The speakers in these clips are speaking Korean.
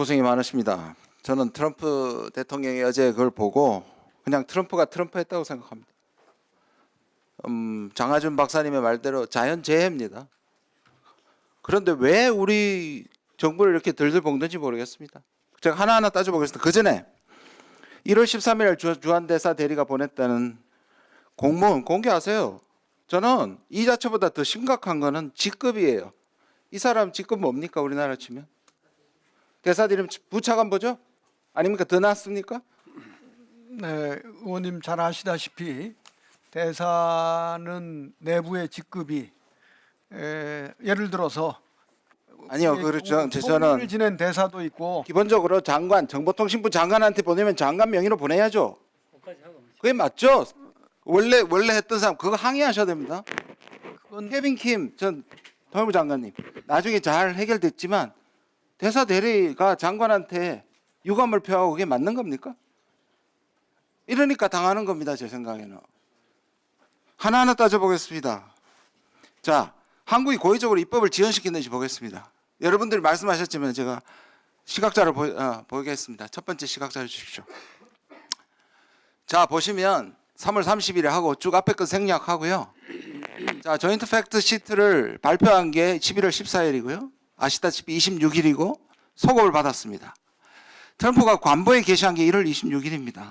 고생이 많으십니다. 저는 트럼프 대통령이 어제 그걸 보고 그냥 트럼프가 트럼프 했다고 생각합니다. 음, 장하준 박사님의 말대로 자연재해입니다. 그런데 왜 우리 정부를 이렇게 들들 볶는지 모르겠습니다. 제가 하나하나 따져보겠습니다. 그 전에 1월 13일 주, 주한대사 대리가 보냈다는 공문 공개하세요. 저는 이 자체보다 더 심각한 거는 직급이에요. 이 사람 직급 뭡니까 우리나라 치면? 대사들 이름 부차관 보죠? 아닙니까 더 낫습니까? 네, 의원님 잘 아시다시피 대사는 내부의 직급이 에, 예를 들어서 아니요, 그렇죠. 저- 저는 지낸 대사도 있고 기본적으로 장관, 정보통신부 장관한테 보내면 장관 명의로 보내야죠. 그게 맞죠? 원래 원래 했던 사람 그거 항의하셔야 됩니다. 그건 케빈 킴 전 통일부 장관님 나중에 잘 해결됐지만 대사 대리가 장관한테 유감을 표하고 그게 맞는 겁니까? 이러니까 당하는 겁니다 제 생각에는 하나하나 따져보겠습니다. 자 한국이 고의적으로 입법을 지연시키는지 보겠습니다. 여러분들이 말씀하셨지만 제가 시각자를 보, 어, 보겠습니다. 첫 번째 시각자를 주십시오. 자 보시면 3월 30일에 하고 쭉 앞에 거 생략하고요. 자, 조인트 팩트 시트를 발표한 게 11월 14일이고요. 아시다시피 26일이고 소급을 받았습니다. 트럼프가 관보에 게시한 게 1월 26일입니다.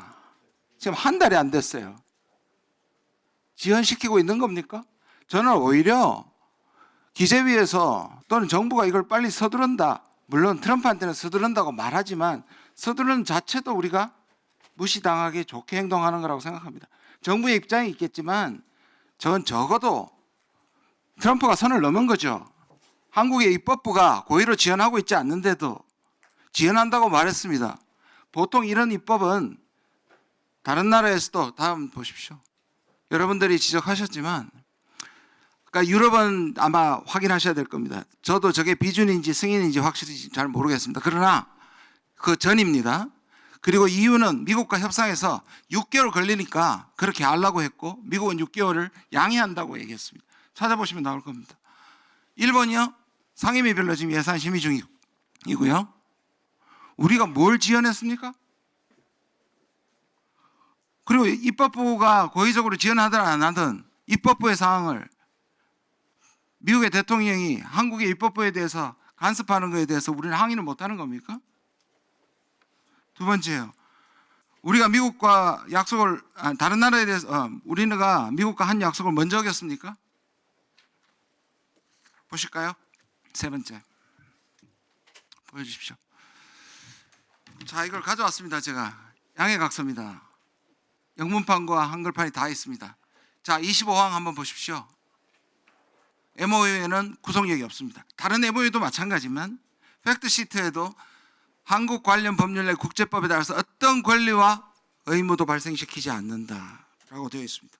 지금 한 달이 안 됐어요. 지연시키고 있는 겁니까? 저는 오히려 기재위에서 또는 정부가 이걸 빨리 서두른다. 물론 트럼프한테는 서두른다고 말하지만 서두르는 자체도 우리가 무시당하게 좋게 행동하는 거라고 생각합니다. 정부의 입장이 있겠지만 전 적어도 트럼프가 선을 넘은 거죠. 한국의 입법부가 고의로 지연하고 있지 않는데도 지연한다고 말했습니다. 보통 이런 입법은 다른 나라에서도 다음 보십시오. 여러분들이 지적하셨지만 그러니까 유럽은 아마 확인하셔야 될 겁니다. 저도 저게 비준인지 승인인지 확실히 잘 모르겠습니다. 그러나 그 전입니다. 그리고 이유는 미국과 협상해서 6개월 걸리니까 그렇게 하려고 했고 미국은 6개월을 양해한다고 얘기했습니다. 찾아보시면 나올 겁니다. 일본이요 상임위별로 지금 예산 심의 중이고요. 우리가 뭘 지원했습니까? 그리고 입법부가 고의적으로 지원하든 안 하든 입법부의 사항을 미국의 대통령이 한국의 입법부에 대해서 간섭하는 것에 대해서 우리는 항의를 못하는 겁니까? 두 번째요. 우리가 미국과 약속을 아, 다른 나라에 대해서 어, 우리가 미국과 한 약속을 먼저 어겼습니까? 보실까요? 세 번째 보여주십시오. 자 이걸 가져왔습니다. 제가 양해각서입니다. 영문판과 한글판이 다 있습니다. 자 25항 한번 보십시오. MOU에는 구속력이 없습니다. 다른 MOU도 마찬가지만 팩트시트에도 한국 관련 법률 내 국제법에 따라서 어떤 권리와 의무도 발생시키지 않는다라고 되어 있습니다.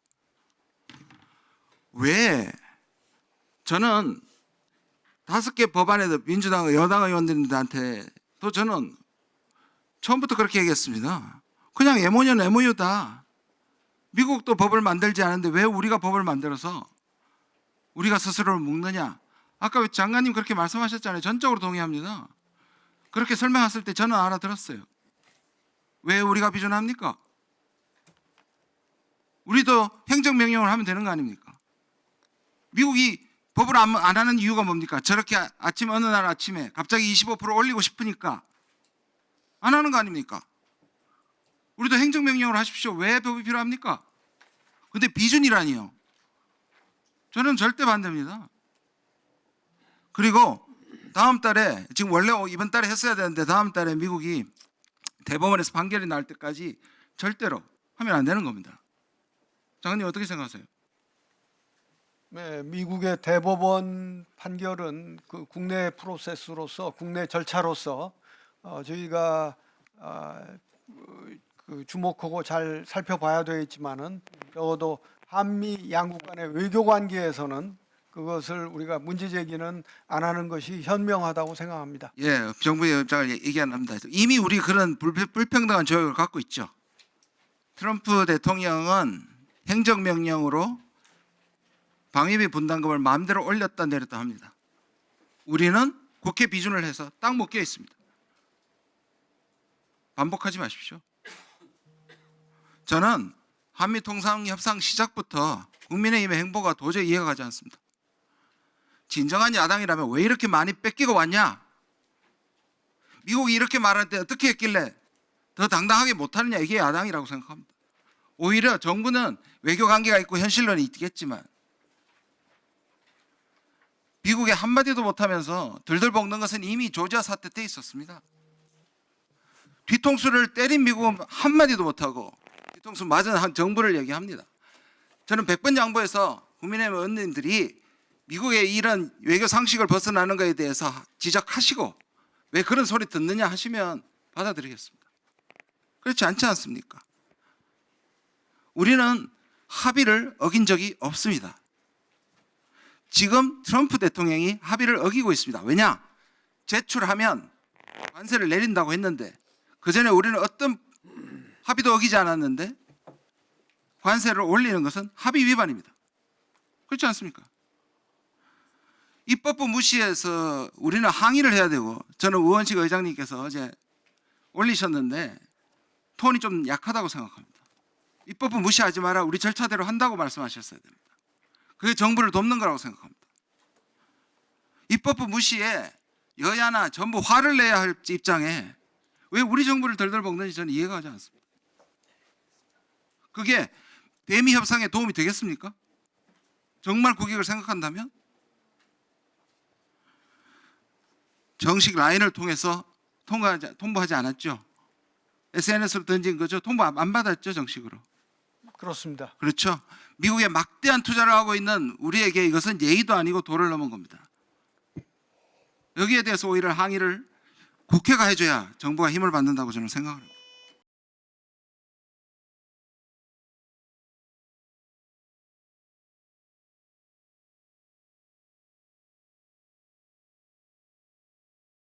왜 저는 다섯 개 법안에도 민주당 여당 의원들한테도 저는 처음부터 그렇게 얘기했습니다. 그냥 MOU는 MOU다. 미국도 법을 만들지 않은데 왜 우리가 법을 만들어서 우리가 스스로를 묶느냐? 아까 장관님 그렇게 말씀하셨잖아요. 전적으로 동의합니다. 그렇게 설명했을 때 저는 알아들었어요. 왜 우리가 비준합니까? 우리도 행정명령을 하면 되는 거 아닙니까? 미국이 법을 안, 안 하는 이유가 뭡니까? 저렇게 아침 어느 날 아침에 갑자기 25% 올리고 싶으니까 안 하는 거 아닙니까? 우리도 행정명령을 하십시오. 왜 법이 필요합니까? 근데 비준이라니요. 저는 절대 반대입니다. 그리고 다음 달에 지금 원래 이번 달에 했어야 되는데 다음 달에 미국이 대법원에서 판결이 날 때까지 절대로 하면 안 되는 겁니다. 장관님 어떻게 생각하세요? 네, 미국의 대법원 판결은 그 국내 프로세스로서 국내 절차로서 어, 저희가 아, 그 주목하고 잘 살펴봐야 되겠지만은 적어도 한미 양국 간의 외교 관계에서는 그것을 우리가 문제 제기는 안 하는 것이 현명하다고 생각합니다. 예, 정부의 입장을 얘기 안 합니다. 이미 우리 그런 불- 불평등한 조약을 갖고 있죠. 트럼프 대통령은 행정명령으로 방위비 분담금을 마음대로 올렸다 내렸다 합니다. 우리는 국회 비준을 해서 딱 묶여 있습니다. 반복하지 마십시오. 저는 한미 통상 협상 시작부터 국민의힘의 행보가 도저히 이해가 가지 않습니다. 진정한 야당이라면 왜 이렇게 많이 뺏기고 왔냐? 미국이 이렇게 말할 때 어떻게 했길래 더 당당하게 못하느냐 이게 야당이라고 생각합니다. 오히려 정부는 외교 관계가 있고 현실론이 있겠지만 미국에 한마디도 못하면서 들들 볶는 것은 이미 조지아 사태 때 있었습니다. 뒤통수를 때린 미국은 한마디도 못하고 뒤통수 맞은 한 정부를 얘기합니다. 저는 100번 양보해서 국민의힘 의원님들이 미국의 이런 외교 상식을 벗어나는 것에 대해서 지적하시고 왜 그런 소리 듣느냐 하시면 받아들이겠습니다. 그렇지 않지 않습니까? 우리는 합의를 어긴 적이 없습니다. 지금 트럼프 대통령이 합의를 어기고 있습니다. 왜냐? 제출하면 관세를 내린다고 했는데 그 전에 우리는 어떤 합의도 어기지 않았는데 관세를 올리는 것은 합의 위반입니다. 그렇지 않습니까? 입법부 무시해서 우리는 항의를 해야 되고 저는 우원식 의장님께서 어제 올리셨는데 톤이 좀 약하다고 생각합니다. 입법부 무시하지 마라 우리 절차대로 한다고 말씀하셨어야 됩니다. 그게 정부를 돕는 거라고 생각합니다. 입법부 무시에 여야나 전부 화를 내야 할 입장에 왜 우리 정부를 덜덜 볶는지 저는 이해가 가지 않습니다. 그게 대미 협상에 도움이 되겠습니까? 정말 국익을 생각한다면 정식 라인을 통해서 통과하지, 통보하지 않았죠. SNS로 던진 거죠. 통보 안- 안 받았죠, 정식으로. 그렇습니다. 그렇죠. 미국에 막대한 투자를 하고 있는 우리에게 이것은 예의도 아니고 도를 넘은 겁니다. 여기에 대해서 오히려 항의를 국회가 해줘야 정부가 힘을 받는다고 저는 생각합니다.